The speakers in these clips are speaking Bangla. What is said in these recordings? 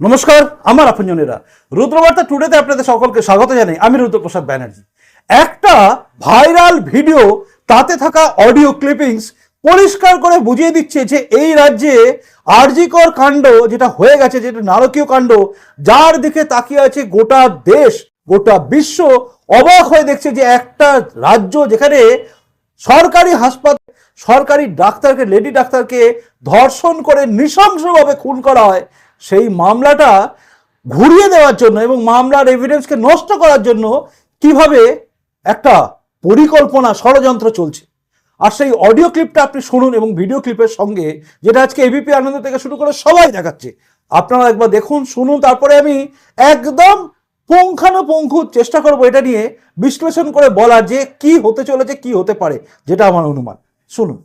নমস্কার, আমার আপনজনেরা। রুদ্রবার্তা টুডেতে আপনাদের সকলকে স্বাগত জানাই। আমি রুদ্রপ্রসাদ ব্যানার্জি। একটা ভাইরাল ভিডিও, তাতে থাকা অডিও ক্লিপিংস পরিষ্কার করে বুঝিয়ে দিচ্ছে যে এই রাজ্যে আরজিকর কাণ্ড যেটা হয়ে গেছে যেটা নারকীয় কাণ্ড, যার দিকে তাকিয়ে আছে গোটা দেশ, গোটা বিশ্ব অবাক হয়ে দেখছে যে একটা রাজ্য যেখানে সরকারি হাসপাতাল, সরকারি ডাক্তারকে লেডি ডাক্তারকে ধর্ষণ করে নৃশংসভাবে খুন করা হয়। সেই মামলাটা ঘুরিয়ে দেওয়ার জন্য এবং মামলার এভিডেন্সকে নষ্ট করার জন্য কীভাবে একটা পরিকল্পনা, ষড়যন্ত্র চলছে। আর সেই অডিও ক্লিপটা আপনি শুনুন এবং ভিডিও ক্লিপের সঙ্গে, যেটা আজকে এবিপি আনন্দ থেকে শুরু করে সবাই দেখাচ্ছে, আপনারা একবার দেখুন, শুনুন, তারপরে আমি একদম পুঙ্খানুপুঙ্খু চেষ্টা করব এটা নিয়ে বিশ্লেষণ করে বলা যে কি হতে চলেছে, কি হতে পারে, যেটা আমার অনুমান। শুনুন।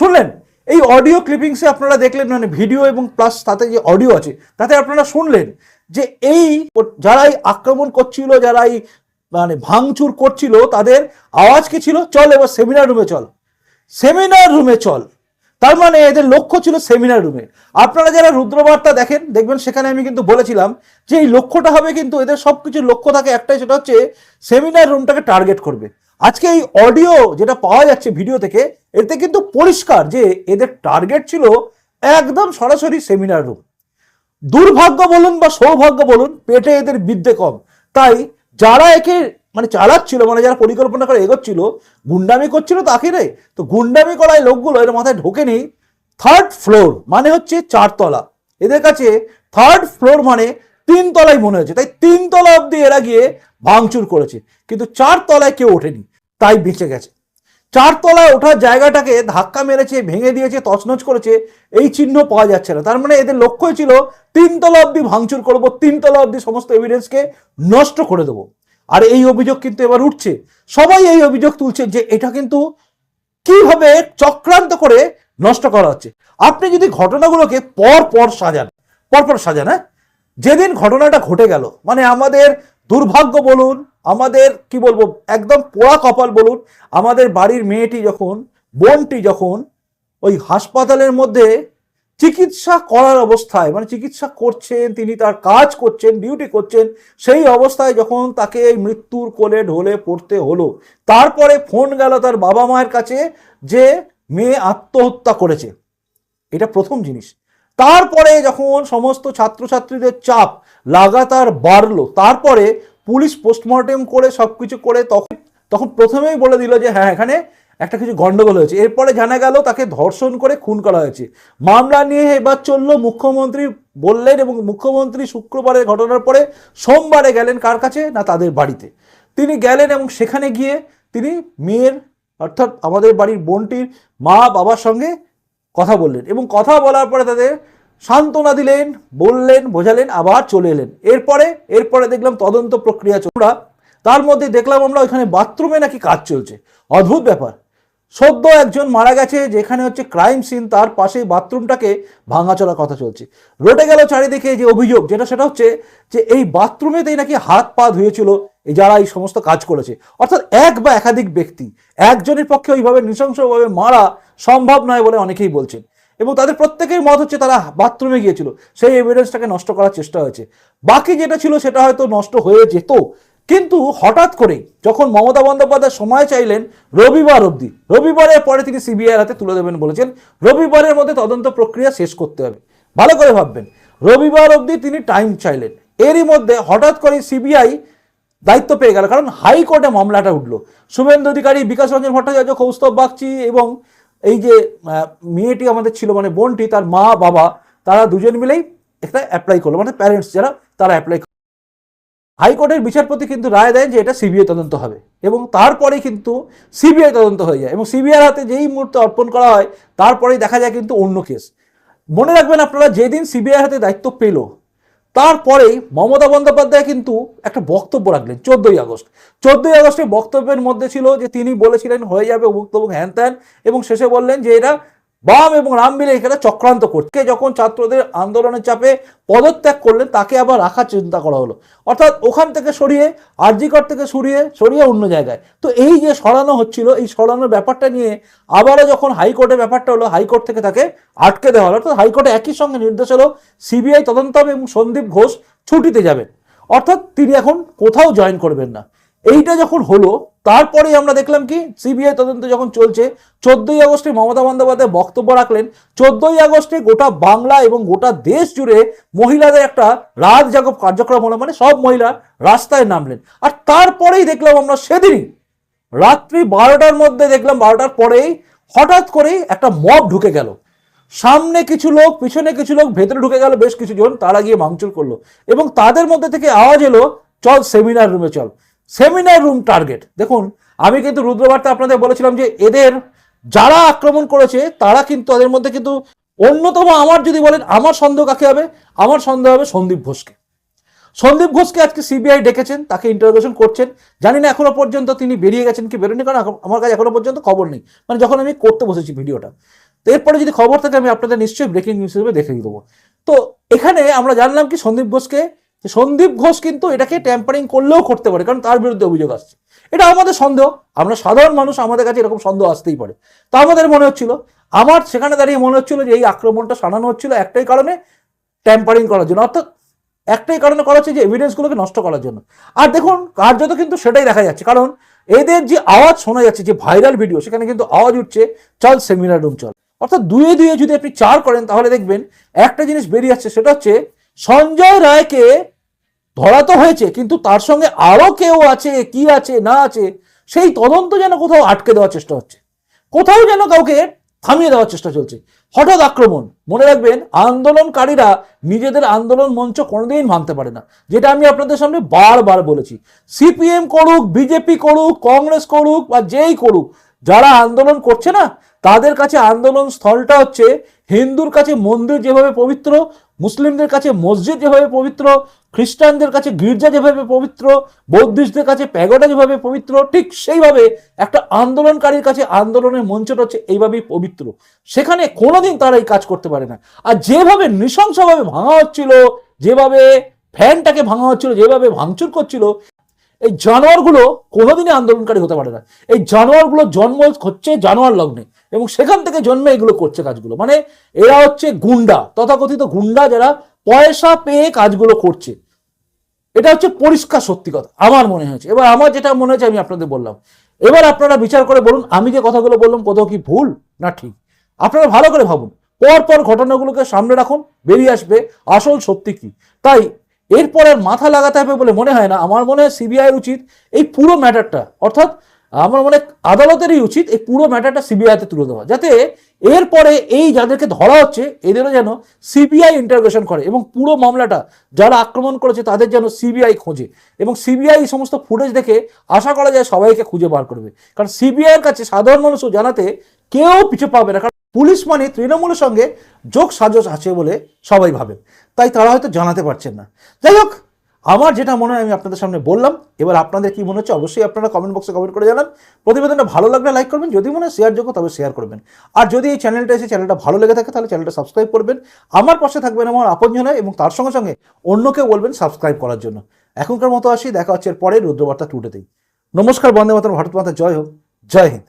শুনলেন? এই অডিও ক্লিপিংসে আপনারা দেখলেন মানে ভিডিও এবং প্লাস তাতে যে অডিও আছে, তাতে আপনারা শুনলেন যে এই যারাই আক্রমণ করছিল যারাই মানে ভাঙচুর করছিল, তাদের আওয়াজ কি ছিল? চল এবার সেমিনার রুমে চল। সেমিনার রুমে চল। তার মানে এদের লক্ষ্য ছিল সেমিনার রুমে আপনারা যারা রুদ্রবার্তা দেখেন, দেখবেন সেখানে আমি কিন্তু বলেছিলাম যে এই লক্ষ্যটা হবে কিন্তু এদের সব কিছুর লক্ষ্য থাকে একটাই, সেটা হচ্ছে সেমিনার রুমটাকে টার্গেট করবে। আজকে এই অডিও যেটা পাওয়া যাচ্ছে ভিডিও থেকে, এতে কিন্তু পরিষ্কার যে এদের টার্গেট ছিল একদম সরাসরি সেমিনার রুম দুর্ভাগ্য বলুন বা সৌভাগ্য বলুন, পেটে এদের বিদ্যে কম। তাই যারা একে মানে চালাচ্ছিল মানে যারা পরিকল্পনা করে এগোচ্ছিল, গুন্ডামি করছিল তাকে রে তো গুন্ডামি করায় লোকগুলো এর মাথায় ঢোকেনি থার্ড ফ্লোর মানে হচ্ছে চারতলা। এদের কাছে থার্ড ফ্লোর মানে তিন তলায় মনে হচ্ছে তাই তিন তলা অবধি এরা গিয়ে ভাঙচুর করেছে। কিন্তু চার তলায় কেউ ওঠেনি। তাই বেঁচে গেছে। চারতলায় ওঠার জায়গাটাকে ধাক্কা মেরেছে, ভেঙে দিয়েছে, তছনছ করেছে, এই চিহ্ন পাওয়া যাচ্ছে না। তার মানে এদের লক্ষ্যই ছিল তিনতলা অবধি ভাঙচুর করব, তিনতলা অবধি সমস্ত এভিডেন্সকে নষ্ট করে দেবো। আর এই অভিযোগ কিন্তু এবার উঠছে। সবাই এই অভিযোগ তুলছে যে এটা কিন্তু কীভাবে চক্রান্ত করে নষ্ট করা হচ্ছে। আপনি যদি ঘটনাগুলোকে পর পর সাজান পর পর সাজান হ্যাঁ? যেদিন ঘটনাটা ঘটে গেল মানে আমাদের দুর্ভাগ্য বলুন, আমাদের, কি বলব, একদম পোড়া কপাল বলুন, আমাদের বাড়ির মেয়েটি যখন, বোনটি যখন ওই হাসপাতালের মধ্যে চিকিৎসা করার অবস্থায় মানে চিকিৎসা করছেন, তিনি তার কাজ করছেন, ডিউটি করছেন, সেই অবস্থায় যখন তাকে এই মৃত্যুর কোলে ঢলে পড়তে হলো, তারপরে ফোন গেল তার বাবা মায়ের কাছে যে মেয়ে আত্মহত্যা করেছে। এটা প্রথম জিনিস। তারপরে যখন সমস্ত ছাত্রছাত্রীদের চাপ লাগাতার বাড়লো। তারপরে পুলিশ পোস্টমর্টেম করে সবকিছু করে তখন তখন প্রথমেই বলে দিল যে হ্যাঁ এখানে একটা কিছু গন্ডগোল হয়েছে। এরপরে জানা গেল তাকে ধর্ষণ করে খুন করা হয়েছে। মামলা নিয়ে এবার চলল মুখ্যমন্ত্রী বললেন এবং মুখ্যমন্ত্রী শুক্রবারের ঘটনার পরে সোমবারে গেলেন কার কাছে? না, তাদের বাড়িতে। তিনি গেলেন এবং সেখানে গিয়ে তিনি মেয়ের, অর্থাৎ আমাদের বাড়ির বোনটির মা বাবার সঙ্গে কথা বললেন এবং কথা বলার পরে তাদের সান্ত্বনা দিলেন, বললেন, বোঝালেন, আবার চলে এলেন। এরপরে এরপরে দেখলাম তদন্ত প্রক্রিয়া চোরা তার মধ্যে দেখলাম আমরা ওইখানে বাথরুমে নাকি কাজ চলছে। অদ্ভুত ব্যাপার। সদ্য একজন মারা গেছে যেখানে হচ্ছে ক্রাইম সিন, তার পাশেই বাথরুমটাকে ভাঙাচোরা কথা চলছে। রটে গেল চারিদিকে যে অভিযোগ, যেটা সেটা হচ্ছে যে এই বাথরুমেতেই নাকি হাত পা ধুয়েছিল যারা এই সমস্ত কাজ করেছে। অর্থাৎ এক বা একাধিক ব্যক্তি, একজনের পক্ষে ওইভাবে নৃশংসভাবে মারা সম্ভব নয় বলে অনেকেই বলছেন। এবং তাদের প্রত্যেকের মত হচ্ছে তারা বাথরুমে গিয়েছিল। সেই এভিডেন্সটাকে নষ্ট করার চেষ্টা হয়েছে। বাকি যেটা ছিল সেটা হয়তো নষ্ট হয়ে যেত। কিন্তু হঠাৎ করে যখন মমতা বন্দ্যোপাধ্যায় সময় চাইলেন, রবিবার অবধি, রবিবারের পরে তিনি সিবিআই হাতে তুলে দেবেন বলেছেন, রবিবারের মধ্যে তদন্ত প্রক্রিয়া শেষ করতে হবে। ভালো করে ভাববেন, রবিবার অবধি তিনি টাইম চাইলেন। এরই মধ্যে হঠাৎ করে সিবিআই দায়িত্ব পেয়ে গেল। কারণ হাইকোর্টে মামলাটা উঠল। শুভেন্দু অধিকারী, বিকাশ রঞ্জন ভট্টাচার্য, কৌস্তব বাগচি এবং এই যে মেয়েটি আমাদের ছিল মানে বোনটি, তার মা, বাবা, তারা দুজন মিলেই একটা অ্যাপ্লাই করল। মানে প্যারেন্টস যারা, তারা অ্যাপ্লাই হাইকোর্টের বিচারপতি কিন্তু রায় দেয় যে এটা সিবিআই তদন্ত হবে এবং তারপরে কিন্তু সিবিআই তদন্ত হয়ে যায় এবং সিবিআই হাতে যেই মুহূর্তে অর্পণ করা হয়, তারপরেই দেখা যায় কিন্তু অন্য কেস মনে রাখবেন আপনারা, যেদিন সিবিআই হাতে দায়িত্ব পেল তারপরেই মমতা বন্দ্যোপাধ্যায় কিন্তু একটা বক্তব্য রাখলেন চোদ্দই আগস্ট। চোদ্দই আগস্টের বক্তব্যের মধ্যে ছিল যে তিনি বলেছিলেন হয়ে যাবে অমুক হ্যান ত্যান এবং শেষে বললেন যে এরা বাম এবং রাম মিলে এখানে চক্রান্ত করছে। কে যখন ছাত্রদের আন্দোলনের চাপে পদত্যাগ করলেন, তাকে আবার রাখার চিন্তা করা হলো। অর্থাৎ ওখান থেকে সরিয়ে আরজিকর থেকে সরিয়ে সরিয়ে অন্য জায়গায়। তো এই যে সরানো হচ্ছিল, এই সরানোর ব্যাপারটা নিয়ে আবারও যখন হাইকোর্টের ব্যাপারটা হলো, হাইকোর্ট থেকে তাকে আটকে দেওয়া হলো। অর্থাৎ হাইকোর্টে একই সঙ্গে নির্দেশ হলো, সিবিআই তদন্ত হবে এবং সন্দীপ ঘোষ ছুটিতে যাবেন। অর্থাৎ তিনি এখন কোথাও জয়েন করবেন না। এইটা যখন হলো, তারপরেই আমরা দেখলাম কি, সিবিআই তদন্ত যখন চলছে, চোদ্দই আগস্টে মমতা বন্দ্যোপাধ্যায় বক্তব্য রাখলেন। চোদ্দই আগস্টে গোটা বাংলা এবং গোটা দেশ জুড়ে মহিলাদের একটা রাত জাগব কার্যক্রম হলো মানে সব মহিলা রাস্তায় নামলেন। আর তারপরেই দেখলাম আমরা সেদিনই, রাত্রি বারোটার মধ্যে দেখলাম, বারোটার পরেই হঠাৎ করেই একটা মব ঢুকে গেল। সামনে কিছু লোক, পিছনে কিছু লোক, ভেতরে ঢুকে গেল বেশ কিছু জন তারা গিয়ে ভাঙচুর করল। এবং তাদের মধ্যে থেকে আওয়াজ এলো, চল সেমিনার রুমে চল। Seminar room target. দেখুন, আমি কিন্তু রুদ্রবার্তা আপনাদের বলেছিলাম যে এদের যারা আক্রমণ করেছে, তারা কিন্তু তাদের মধ্যে কিন্তু অন্যতম আমার যদি বলেন, আমার সন্দেহ কাকে হবে? আমার সন্দেহ হবে সন্দীপ ঘোষকে। সন্দীপ ঘোষকে আজকে সিবিআই ডেকেছেন, তাকে ইন্টারোগেশন করছেন। জানি না এখনও পর্যন্ত তিনি বেরিয়ে গেছেন কি বেরোনি কারণ আমার কাছে এখনও পর্যন্ত খবর নেই। মানে যখন আমি করতে বসেছি ভিডিওটা। তো এরপরে যদি খবর থাকে, আমি আপনাদের নিশ্চয়ই ব্রেকিং নিউজ হিসেবে দেখে দেবো। তো এখানে আমরা জানলাম কি সন্দীপ ঘোষকে সন্দীপ ঘোষ কিন্তু এটাকে ট্যাম্পারিং করলেও করতে পারে, কারণ তার বিরুদ্ধে অভিযোগ আসছে। এটা আমাদের সন্দেহ। আমরা সাধারণ মানুষ, আমাদের কাছে এরকম সন্দেহ আসতেই পারে। তা আমাদের মনে হচ্ছিল, আমার সেখানে দাঁড়িয়ে মনে হচ্ছিল যে এই আক্রমণটা সানানো হচ্ছিল একটাই কারণে ট্যাম্পারিং করার জন্য। অর্থাৎ একটাই কারণে করা হচ্ছে যে এভিডেন্সগুলোকে নষ্ট করার জন্য। আর দেখুন, কার্যত কিন্তু সেটাই দেখা যাচ্ছে। কারণ এদের যে আওয়াজ শোনা যাচ্ছে, যে ভাইরাল ভিডিও সেখানে কিন্তু আওয়াজ উঠছে, চল সেমিনার রুম চল। অর্থাৎ দুয়ে দুয়ে যদি আপনি চার করেন, তাহলে দেখবেন একটা জিনিস বেরিয়ে আসছে, সেটা হচ্ছে সঞ্জয় রায়কে ধরা তো হয়েছে, কিন্তু তার সঙ্গে আরও কেউ আছে, কি আছে, না আছে, সেই তদন্ত যেন কোথাও আটকে দেওয়ার চেষ্টা হচ্ছে। কোথাও যেন কাউকে থামিয়ে দেওয়ার চেষ্টা চলছে। হঠাৎ আক্রমণ, মনে রাখবেন, আন্দোলনকারীরা নিজেদের আন্দোলন মঞ্চ কোনোদিন ভাঙতে পারে না, যেটা আমি আপনাদের সামনে বারবার বলেছি। সিপিএম করুক, বিজেপি করুক, কংগ্রেস করুক, বা যেই করুক, যারা আন্দোলন করছে না, তাদের কাছে আন্দোলন স্থলটা হচ্ছে হিন্দুর কাছে মন্দির যেভাবে পবিত্র মুসলিমদের কাছে মসজিদ যেভাবে পবিত্র, খ্রিস্টানদের কাছে গির্জা যেভাবে পবিত্র, বৌদ্ধিস্টদের কাছে প্যাগোডা যেভাবে পবিত্র, ঠিক সেইভাবে একটা আন্দোলনকারীর কাছে আন্দোলনের মঞ্চটা হচ্ছে এইভাবেই পবিত্র। সেখানে কোনোদিন তারা এই কাজ করতে পারে না। আর যেভাবে নৃশংসভাবে ভাঙা হচ্ছিল, যেভাবে ফ্যানটাকে ভাঙা হচ্ছিল, যেভাবে ভাঙচুর করছিল, এই জানোয়ারগুলো কোনোদিনই আন্দোলনকারী হতে পারে না। এই জানোয়ারগুলো জন্ম হচ্ছে জানোয়ার লগ্নে। এবং সেখান থেকে জন্মে এগুলো করছে কাজগুলো। মানে এরা হচ্ছে গুন্ডা, তথাকথিত গুন্ডা যারা পয়সা পেয়ে কাজগুলো করছে। এটা হচ্ছে পরিষ্কার সত্যি কথা, আমার মনে হয়েছে। এবার আমার যেটা মনে হয়েছে আমি আপনাদের বললাম। এবার আপনারা বিচার করে বলুন, আমি যে কথাগুলো বললাম কোথাও কি ভুল না ঠিক? আপনারা ভালো করে ভাবুন। পর পর ঘটনাগুলোকে সামনে রাখুন, বেরিয়ে আসবে, আসল সত্যি কি? তাই এরপর আর মাথা লাগাতে হবে বলে মনে হয় না। আমার মনে হয় সিবিআই উচিত এই পুরো ম্যাটারটা, অর্থাৎ আমার মনে আদালতেরই উচিত এই পুরো ম্যাটারটা সিবিআইতে তুলে দেওয়া, যাতে এরপরে এই যাদেরকে ধরা হচ্ছে, এদেরও যেন সিবিআই ইন্টারগ্রেশন করে এবং পুরো মামলাটা যারা আক্রমণ করেছে তাদের যেন সিবিআই খোঁজে এবং সিবিআই এই সমস্ত ফুটেজ দেখে আশা করা যায় সবাইকে খুঁজে বার করবে। কারণ সিবিআই এর কাছে সাধারণ মানুষও জানাতে কেউ পিছু পাবে না, কারণ পুলিশ মানে তৃণমূলের সঙ্গে যোগ সাজস আছে বলে সবাই ভাবেন। তাই তারা হয়তো জানাতে পারছেন না। যাই হোক আমার যেটা মনে হয় আমি আপনাদের সামনে বললাম, এবার আপনাদের কি মনে হচ্ছে অবশ্যই আপনারা কমেন্ট বক্সে কমেন্ট করে জানান। প্রতিবেদনটা ভালো লাগলে লাইক করবেন, যদি মনে হয় শেয়ার যোগ্য তবে শেয়ার করবেন। আর যদি এই চ্যানেলটা এসে চ্যানেলটা ভালো লেগে থাকে তাহলে চ্যানেলটা সাবস্ক্রাইব করবেন। আমার পাশে থাকবেন আমার আপনজনে এবং তার সঙ্গে সঙ্গে অন্যকেও বলবেন সাবস্ক্রাইব করার জন্য। এখনকার মতো আসি, দেখা হচ্ছে এর পরে রুদ্রবার্তা টুটেতেই নমস্কার, বন্দে মাতরম, ভারত মাতা, জয় হোক, জয় হিন্দ।